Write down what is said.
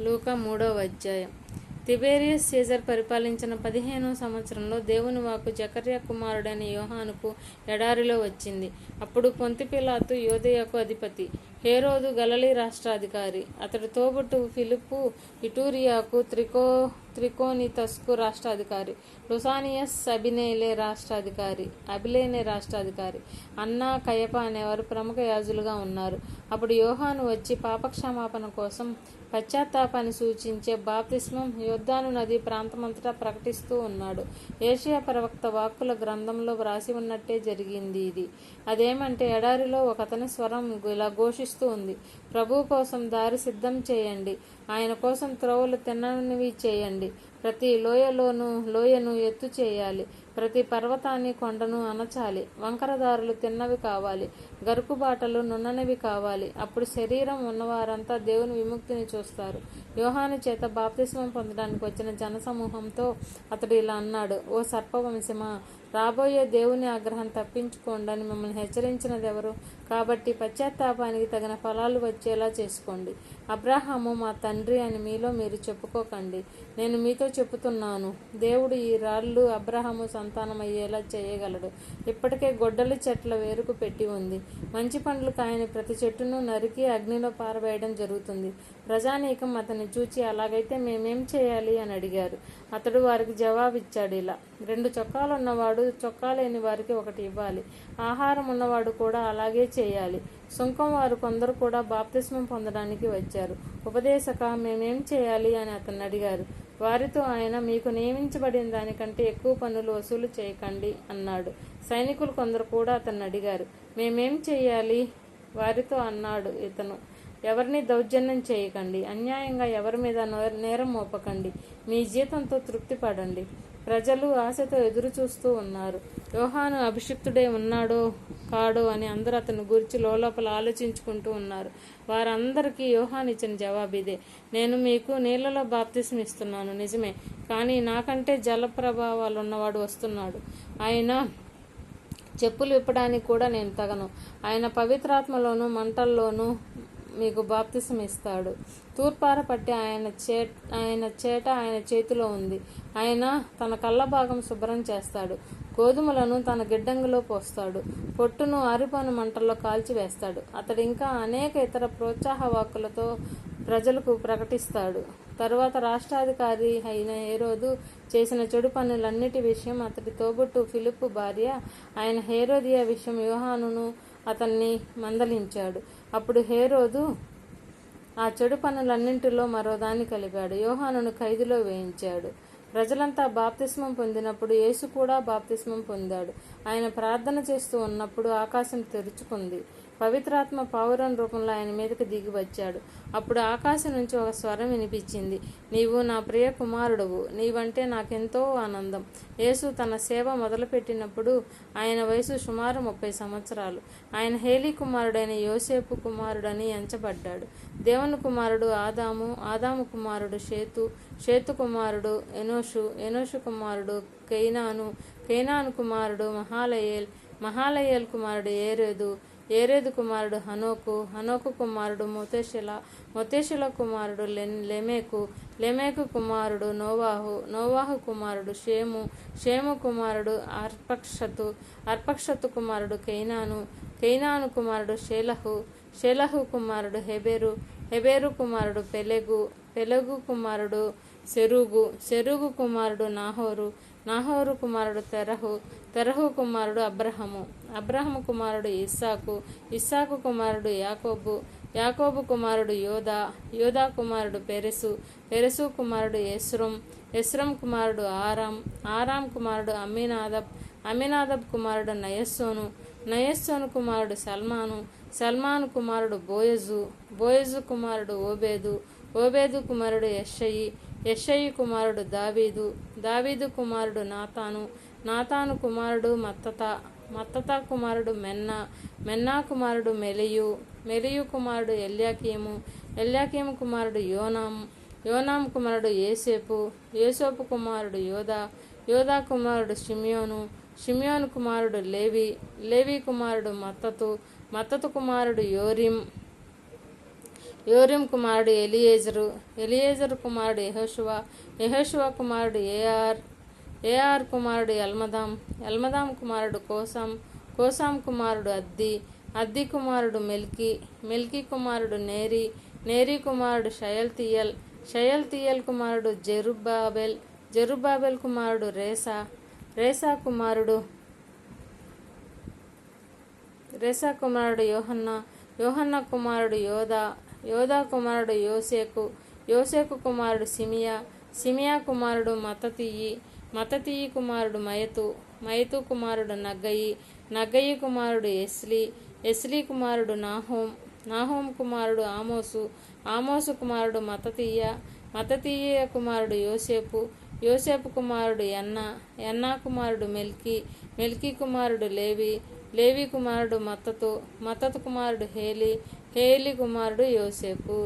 లూక మూడవ అధ్యాయం. Tiberius Caesar పరిపాలించిన పదిహేనవ సంవత్సరంలో దేవుని వాకు జకర్య కుమారుడైన యోహానుకు ఎడారిలో వచ్చింది. అప్పుడు పొంతిపిలాతు యోధయకు అధిపతి. హేరోదు గలలీ రాష్ట్రాధికారి. అతడు తోబుట్టు ఫిలిప్పు ఇటూరియాకు త్రికో త్రికోనితస్కు రాష్ట్రాధికారి. లుసానియస్ అబినేలే రాష్ట్రాధికారి. అబిలేనే రాష్ట్రాధికారి. అన్నా కయప అనేవారు ప్రముఖ యాజులుగా ఉన్నారు. అప్పుడు యోహాను వచ్చి పాపక్షమాపణ కోసం పశ్చాత్తాపాన్ని సూచించే బాప్తిస్మం యోద్ధాను నది ప్రాంతమంతటా ప్రకటిస్తూ ఉన్నాడు. ఏషియా ప్రవక్త వాక్కుల గ్రంథంలో వ్రాసి ఉన్నట్టే జరిగింది ఇది. అదేమంటే ఎడారిలో ఒకతని స్వరం ఇలా ఘోషిస్తూ ఉంది ప్రభు కోసం దారి సిద్ధం చేయండి. ఆయన కోసం త్రోవలు తిన్నవి చేయండి. ప్రతి లోయలోను లోయను ఎత్తు చేయాలి. ప్రతి పర్వతాన్ని కొండను అనచాలి వంకరదారులు తిన్నవి కావాలి. గరుకుబాటలు నున్ననివి కావాలి. అప్పుడు శరీరం ఉన్నవారంతా దేవుని విముక్తిని చూస్తారు. యోహాను చేత బాప్తిస్మం పొందడానికి వచ్చిన జనసమూహంతో అతడు ఇలా అన్నాడు ఓ సర్పవంశమా రాబోయే దేవుని ఆగ్రహం తప్పించుకోండి అని మిమ్మల్ని హెచ్చరించినది ఎవరు కాబట్టి పశ్చాత్తాపానికి తగిన ఫలాలు వచ్చేలా చేసుకోండి. అబ్రాహాము మా తండ్రి అని మీలో మీరు చెప్పుకోకండి. నేను మీతో చెప్తున్నాను దేవుడు ఈ రాళ్ళు అబ్రహాము సంతానమయ్యేలా చేయగలడు. ఇప్పటికే గొడ్డలి చెట్ల వేరుకు పెట్టి ఉంది. మంచి పండ్లు కాయని ప్రతి చెట్టును నరికి అగ్నిలో పారవేయడం జరుగుతుంది. ప్రజానీకం అతన్ని చూచి అలాగైతే మేమేం చేయాలి అని అడిగారు. అతడు వారికి జవాబిచ్చాడు ఇలా. రెండు చొక్కాలు ఉన్నవాడు చొక్కా లేని వారికి ఒకటి ఇవ్వాలి. ఆహారం ఉన్నవాడు కూడా అలాగే చేయాలి. సుంకం వారు కొందరు కూడా బాప్తిస్మం పొందడానికి వచ్చారు. ఉపదేశక మేమేం చేయాలి అని అతన్ని అడిగారు. వారితో ఆయన మీకు నియమించబడిన దానికంటే ఎక్కువ పనులు వసూలు చేయకండి అన్నాడు. సైనికులు కొందరు కూడా అతన్ని అడిగారు. మేమేం చేయాలి? వారితో అన్నాడు ఇతను. ఎవరిని దౌర్జన్యం చేయకండి. అన్యాయంగా ఎవరి మీద నేరం మోపకండి. మీ జీతంతో తృప్తి పడండి ప్రజలు ఆశతో ఎదురు చూస్తూ ఉన్నారు. యోహాను అభిషిక్తుడే ఉన్నాడో కాడో అని అందరూ అతని గురించి లోపల ఆలోచించుకుంటూ ఉన్నారు. వారందరికీ యోహాన్ ఇచ్చిన జవాబు ఇదే. నేను మీకు నీళ్ళలో బాప్తిసం ఇస్తున్నాను. నిజమే. కానీ నాకంటే జల ప్రభావాలు ఉన్నవాడు వస్తున్నాడు. ఆయన చెప్పులు విప్పడానికి కూడా నేను తగను. ఆయన పవిత్రాత్మలోను మంటల్లోనూ మీకు బాప్తిసం ఇస్తాడు తూర్పార పట్టి ఆయన చే ఆయన చేట ఆయన చేతిలో ఉంది. ఆయన తన కళ్ళ భాగం శుభ్రం చేస్తాడు. గోధుమలను తన గిడ్డంగిలో పోస్తాడు. పొట్టును ఆరిపోని మంటల్లో కాల్చివేస్తాడు అతడు ఇంకా అనేక ఇతర ప్రోత్సాహ వాక్కులతో ప్రజలకు ప్రకటిస్తాడు. తరువాత రాష్ట్రాధికారి అయిన హేరోదు చేసిన చెడు పనులన్నిటి విషయం అతడి తోబుట్టు ఫిలిప్ భార్య ఆయన హేరోదియా విషయం యోహానును అతన్ని మందలించాడు. అప్పుడు హేరోదు ఆ చెడు పనులన్నింటిలో మరోదాన్ని కలిపాడు యోహానును ఖైదులో వేయించాడు. ప్రజలంతా బాప్తిస్మం పొందినప్పుడు యేసు కూడా బాప్తిస్మం పొందాడు. ఆయన ప్రార్థన చేస్తూ ఉన్నప్పుడు ఆకాశం తెరుచుకుంది. పవిత్రాత్మ పావురం రూపంలో ఆయన మీదకి దిగి వచ్చాడు అప్పుడు ఆకాశం నుంచి ఒక స్వరం వినిపించింది. నీవు నా ప్రియ కుమారుడువు. నీవంటే నాకెంతో ఆనందం. యేసు తన సేవ మొదలుపెట్టినప్పుడు ఆయన వయసు సుమారు ముప్పై సంవత్సరాలు. ఆయన హేలీ కుమారుడైన యోసేపు కుమారుడని ఎంచబడ్డాడు. దేవుని కుమారుడు ఆదాము ఆదాము కుమారుడు షేతు షేతు కుమారుడు ఎనోషు ఎనోషు కుమారుడు కెయినాను కైనాను కుమారుడు మహాలయేల్ మహాలయేల్ కుమారుడు ఏరేదు ఏరేదు కుమారుడు హనోకు హనోకు కుమారుడు మొతేషిల మొతేషిల కుమారుడు లెన్ లెమేకు లెమేకు కుమారుడు నోవాహు నోవాహు కుమారుడు షేము షేము కుమారుడు అర్పక్షతు అర్పక్షతు కుమారుడు కెయినాను కెయినాను కుమారుడు షేలహు షేలహు కుమారుడు హెబెరు హెబెరు కుమారుడు పెలెగు పెలగు కుమారుడు సెరుగు సెరుగు కుమారుడు నాహోరు నాహోరు కుమారుడు తెరహు తెరహు కుమారుడు అబ్రహము అబ్రహము కుమారుడు ఇస్సాకు ఇస్సాకు కుమారుడు యాకోబు యాకోబు కుమారుడు యోధా యోదా కుమారుడు పెరెసు పెరెసు కుమారుడు ఎస్రం ఎస్రం కుమారుడు ఆరాం ఆరాం కుమారుడు అమీనాదబ్ అమీనాదబ్ కుమారుడు నయస్సోను నయస్సోను కుమారుడు సల్మాను సల్మాను కుమారుడు బోయజు బోయజు కుమారుడు ఓబేదు ఓబేదు కుమారుడు యషయి యషయి కుమారుడు దావీదు దావీదు కుమారుడు నాతాను నాతాను కుమారుడు మత్తత మత్తత కుమారుడు మెన్నా మెన్నా కుమారుడు మెలియు మెలియు కుమారుడు ఎల్యాకీము ఎల్యాకీము కుమారుడు యోనాం యోనాం కుమారుడు ఏసేపు ఏసోపు కుమారుడు యోధా యోధా కుమారుడు షిమియోను షిమియోను కుమారుడు లేవి లేవి కుమారుడు మత్తతు మత్తతు కుమారుడు యోరిం యోరిం కుమారుడు ఎలియేజరు ఎలియేజరు కుమారుడు యెహోషువ యెహోషువ కుమారుడు ఏఆర్ ఏఆర్ కుమారుడు ఎల్మదాం ఎల్మదాం కుమారుడు కోసాం కోసాం కుమారుడు అద్ది అద్ది కుమారుడు మెల్కి మెల్కి కుమారుడు నేరి నేరి కుమారుడు షయల్తీయల్ షయల్తీయల్ కుమారుడు జెరుబాబెల్ జెరుబాబెల్ కుమారుడు రేసా రేసా కుమారుడు రేసా కుమారుడు యోహన్న యోహన్న కుమారుడు యోధా యోధా కుమారుడు యోసేకు యోసేకు కుమారుడు సిమియా సిమియా కుమారుడు మతతీయి మతతీయి కుమారుడు మయతు మయతు కుమారుడు నగ్గయి నగ్గయి కుమారుడు ఎస్లీ ఎస్లీ కుమారుడు నాహోం నాహోం కుమారుడు ఆమోసు ఆమోసు కుమారుడు మతతీయ మతతీయ కుమారుడు యోసేపు యోసేపు కుమారుడు ఎన్న ఎన్నా కుమారుడు మెల్కి మెల్కి కుమారుడు లేవి లేవి కుమారుడు మత్తతు మత్తతు కుమారుడు హేలి హేలి కుమారుడు యోసేపు.